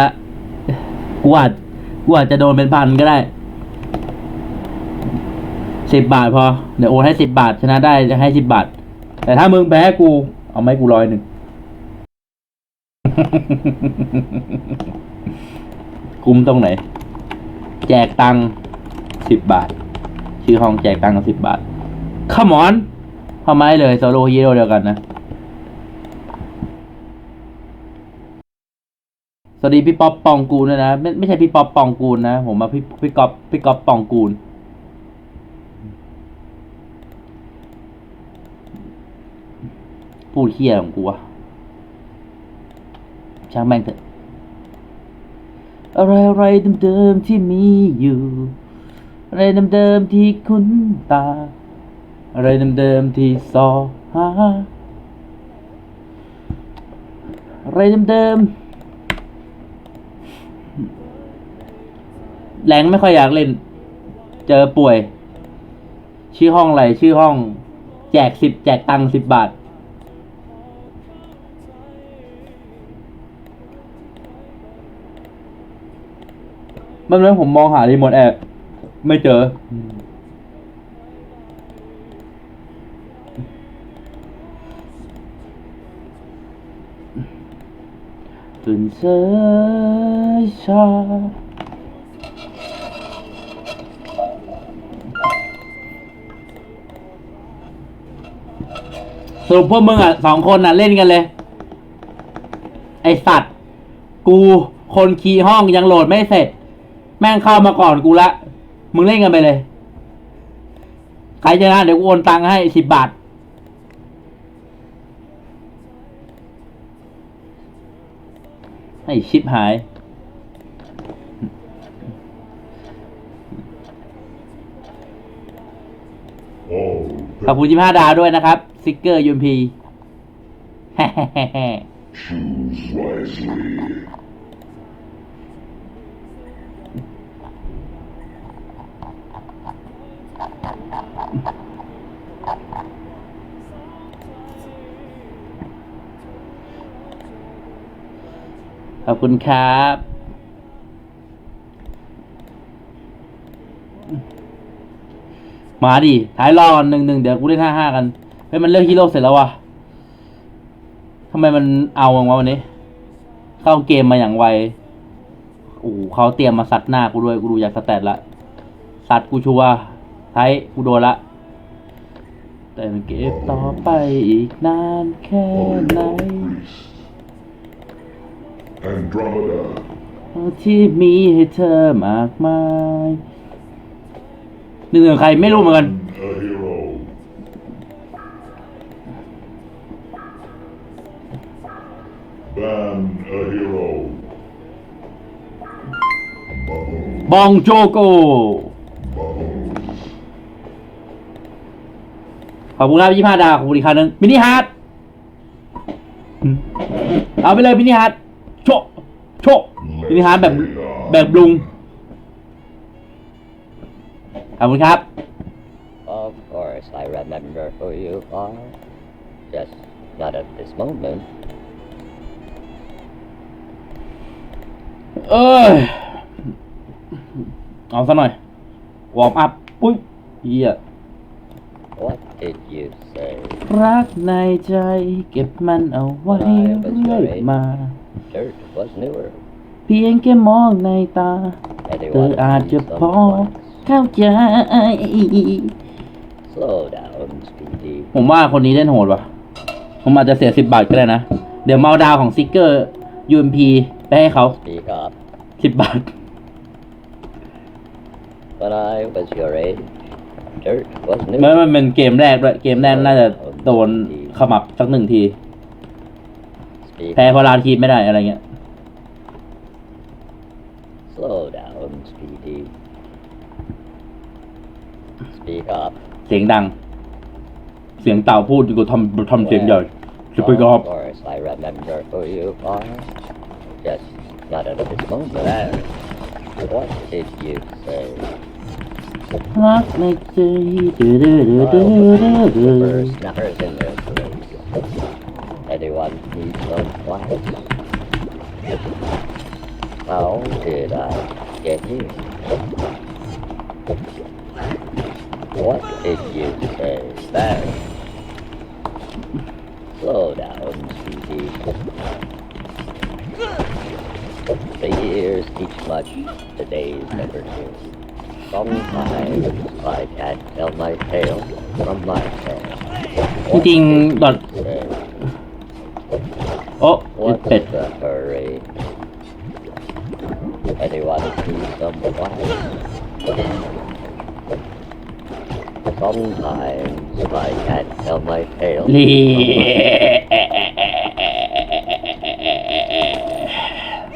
ละกูอาจกูอาจจะโดนเป็นพันก็ได้สิบบาทพอ เดี๋ยวโอนให้สิบบาท ชนะได้จะให้สิบบาท แต่ถ้ามึงแพ้กู เอาไหมกูร้อยหนึ่งคุ้มตรงไหน แจกตังสิบบาท ชื่อห้องแจกตังค์สิบบาทขมอนพอไม้เลยโซโลฮีโร่เดียวกันนะ ส วัสดีพี่ป๊อปปองกูลด้วยนะไม่ไม่ใช่พี่ป๊อปปองกูลนะ ผมมาพี่พี่ก๊อปพี่ก๊อปปองกูล พูดเฮี้ยของกูวะช่างแม่งเถอะ อะไรอะไรเดิมๆที่มีอยู่ อะไรเดิมๆที่คุ้นตา อะไรเดิมๆที่สอหาอะไรเดิมๆ แรงไม่ค่อยอยากเล่น เจอป่วย ชื่อห้องอะไรชื่อห้อง แจกสิบแจกตังค์สิบบาทเมื่อนั้นผมมองหารีโมทแอร์ไม่เจอตื่นเสรุปพวกมึงอะสองคนน่ะเล่นกันเลย ไอสัตว์ กูคนคีย์ห้องยังโหลดไม่เสร็จ แม่งเข้ามาก่อนกูละ มึงเล่นกันไปเลย ใครชนะเดี๋ยวกูโอนตังค์ให้สิบบาทให้ชิปหาย ขอบคุณยี่ห้าดาวด้วยนะครับซิกเกอร์ยูมพีขอบคุณครับ มาดิท้ายรอกันหนึ่งหนึ่งเดี๋ยวกูเล่นห้าห้ากันเฮ้ยมันเลือกฮีโร่เสร็จแล้ววะทำไมมันเอาวะวันนี้ เข้าเกมมาอย่างไวโอ้โหเขาเตรียมมาซัดหน้ากูด้วยกูดูอยากสแตทละซัดกูชัวร์ท้ายกูโดนละ แต่มันเก็บต่อไปอีกนานแค่ไหน Andromeda. ที่มีให้เธอมากมายห นึ่งหนึ่งใครไม่รู้เหมือนกัน A hero. Ban a hero. Bubble. บองโจโก Bubble. ขอบคุณครับยี่ห้าดาวขอบคุณอีกครั้งหนึงมินิฮาร์ดเอาไปเลยมินิฮาร์ดโชะโชะมินิฮาร์ดแบบแบบลุง ขอบคุณครับ Of course, I remember who you are. Just not at this moment. เออเอาซะหน่อยวอร์มอัพปุ้ยเฮีย What did you say? รักในใจเก็บมันเอาไว้เรื่อยมา Dirt was newer. เพียงแค่มองในตา เธอ Anyone อาจจะ needs พอ some flex. เข้าใจ Slow down, Speedy. ผมว่าคนนี้เล่นโหดว่ะ ผมอาจจะเสียสิบบาทก็ได้นะ เดี๋ยวเมาดาวของซิกเกอร์ยูมพีไปให้เขา Speak up. สิบบาท When I was your age, dirt was ไม่ newer. มันเป็นเกมแรกด้วย เกมแรกน่าจะโดนขมับสักหนึ่งที Speak แพ้เพราะลานทีมไม่ได้อะไรเงี้ย Slow down, Speedy. Speak up. เสียงดัง เสียงเต่าพูดกูทำทำเสียงใหญ่สปีกอ Of อฟ course, I remember who you are. Just not at this moment. What did you say? รักในใจเดือดเดือดเดือดเดือดเดือ First ด snappers in their throats. Anyone needs some flags? How did I get here? What did you say there? Slow down, sweetie. The years teach much, the days never do. Sometimes I can't tell my tale from my head. จริงๆดอท Say, โอ้ What's เป็ด the hurry? Anyone see some wine? Sometimes I can't tell my tale.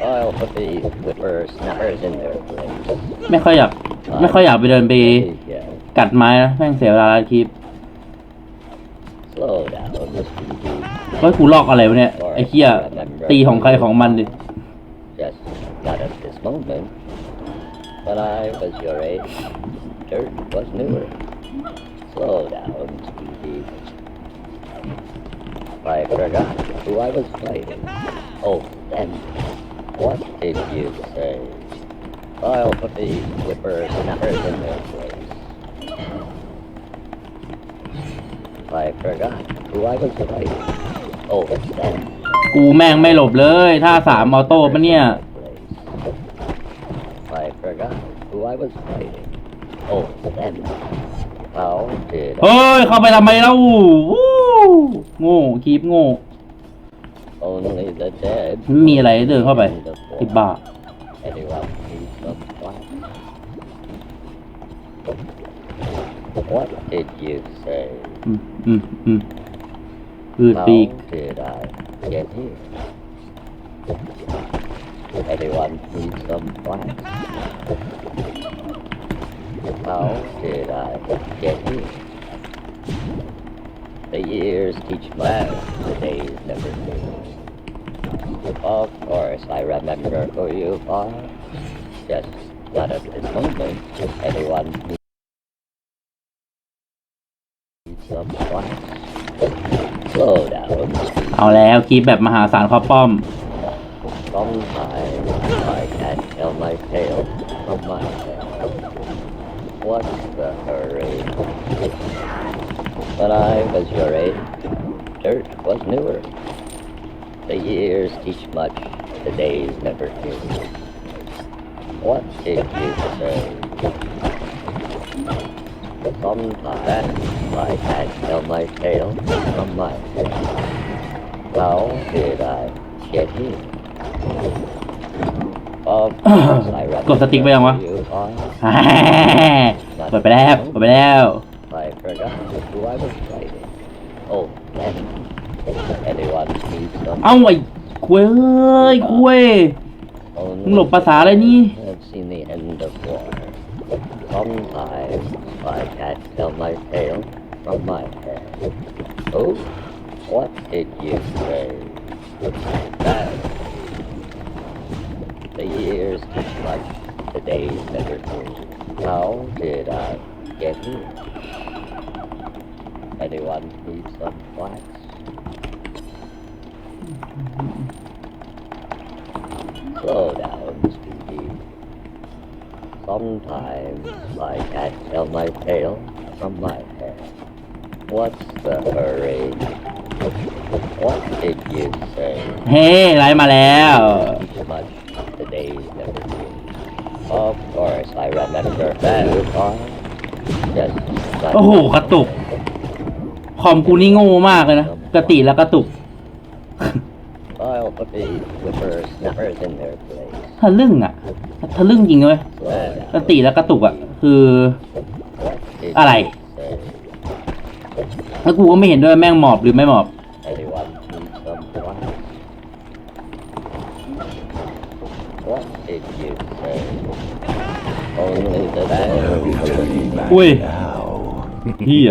I'll put the whippersnappers in their place. ไม่ค่อยอยากไม่ค่อยอยากไปเดินไป Yeah. กัดไม้นะแม่งเสียเวลาคลิป Slow down, sweetie. ว่ากูลอกอะไรวะเนี่ยไอ้เหี้ยตีของใครของมันดิ Just not at this moment. When I was your age, dirt was newer. Slow down, sweetie. I forgot who I was fighting. Oh, then, what did you say? I'll put the whippersnappers in their place. I forgot who I was fighting. Oh, then, กูแม่งไม่หลบเลยท่าสามออโต้ปะเนี่ย I forgot who I was fighting. Oh, then. How did เฮ้ย เข้าไปทำไมเล่าวู้โง่คลิปโง่ only the dead ไม่มีอะไรเดินเข้าไปไอ้บ้า anyone need some flax? What did you say? อืมอืมอืมอืด How ปีก did I get here? Anyone need some flax? How did I get here? The years teach much, the days never do. Of course, I remember who you are. Just not at this moment. Anyone needs some flax? Slow down. เอาแล้วคลิปแบบมหาศาลข้อป้อม Sometimes What's the hurry? When I was your age, dirt was newer. The years teach much, the days never do. What did you say? Sometimes I can't tell my tale from my head. How did I get here? กดสติ๊กไปยังวะเปิดไปแล้วเปิดไปแล้วเอ้าไอ้คุยเอ้ยคุยมึงหลบภาษาอะไรนี่ What did you say? That the years teach much, the days never do. How did I get here? Anyone need some flax? Slow down, Speedy. Sometimes I can't tell my tale from my head. What's the hurry? What did you say? เฮ้ไลฟ์มาแล้ว Teach much, Of course, I remember that are just โอ้โห กระตุก คอมกูนี่โง่มากเลยนะกระติแล้วกระตุก I'll put the whippersnappers in their place. ทะลึ่งอะ ทะลึ่งจริงเลย Slow กระ down. ติแล้วกระตุกอะ คือ What did อะไร you say? แล้วกูก็ไม่เห็นด้วยแม่งหมอบหรือไม่หมอบ Only the dead. อุ้ยเฮีย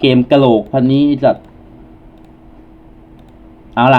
เกมกะโหลกพันนี้จัดเอาล่ะ